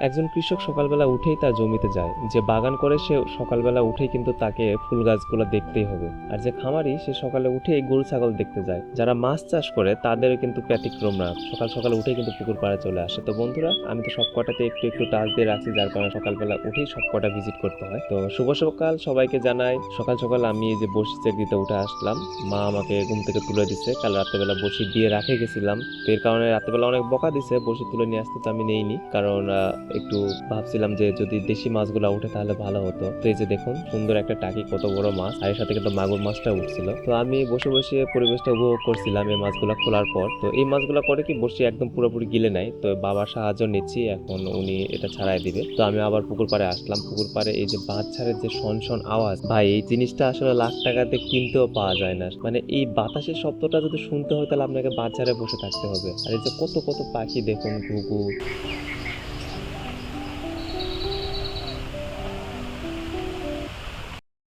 একজন কৃষক সকালবেলা উঠেই তার জমিতে যায়। যে বাগান করে, সে সকালবেলা উঠেই কিন্তু তাকে ফুল গাছগুলো দেখতেই হবে। আর যে খামারি, সে সকালে উঠেই গরু, ছাগল দেখতে যায়। যারা মাছ চাষ করে, তাদের কিন্তু ব্যতিক্রম না। সকাল সকাল উঠেই কিন্তু পুকুর পাড়ে চলে আসে। তো বন্ধুরা, আমি তো সব কটাতে একটু একটু টাচ দিয়ে রাখছি, যার কারণে সকালবেলা উঠেই সব কটা ভিজিট করতে হয়। তো শুভ সকাল সবাইকে জানাই। সকাল সকাল আমি যে বসি চেক দিতে উঠে আসলাম। মা আমাকে ঘুম থেকে তুলে দিছে। কাল রাত্রেবেলা বসি দিয়ে রাখে গেছিলাম। তো এর কারণে রাত্রেবেলা অনেক বকা দিছে। বসি তুলে নিয়ে আসতে তো আমি নেইনি। কারণ একটু ভাবছিলাম যে যদি দেশি মাছগুলো উঠে তাহলে ভালো হতো। তো এই যে দেখুন, সুন্দর একটা টাকি, কত বড় মাছ। আর এর সাথে কিন্তু মাগুর মাছটা উঠছিল। তো আমি বসে বসে পরিবেশটা উপভোগ করছিলাম এই মাছগুলো খোলার পর। তো এই মাছগুলো করে কি বসে একদম পুরোপুরি গিলে নেয় তো বাবার সাহায্য নিচ্ছি, এখন উনি এটা ছাড়াই দিবে। তো আমি আবার পুকুর পাড়ে আসলাম। পুকুর পাড়ে এই যে বাচ্চারের যে শন শন আওয়াজ, ভাই, এই জিনিসটা আসলে লাখ টাকাতে কিনতেও পাওয়া যায় না। মানে এই বাতাসের শব্দটা যদি শুনতে হয়, তাহলে আপনাকে বাচ্চারে বসে থাকতে হবে। আর এই যে কত কত পাখি দেখুন, ঘুঘু।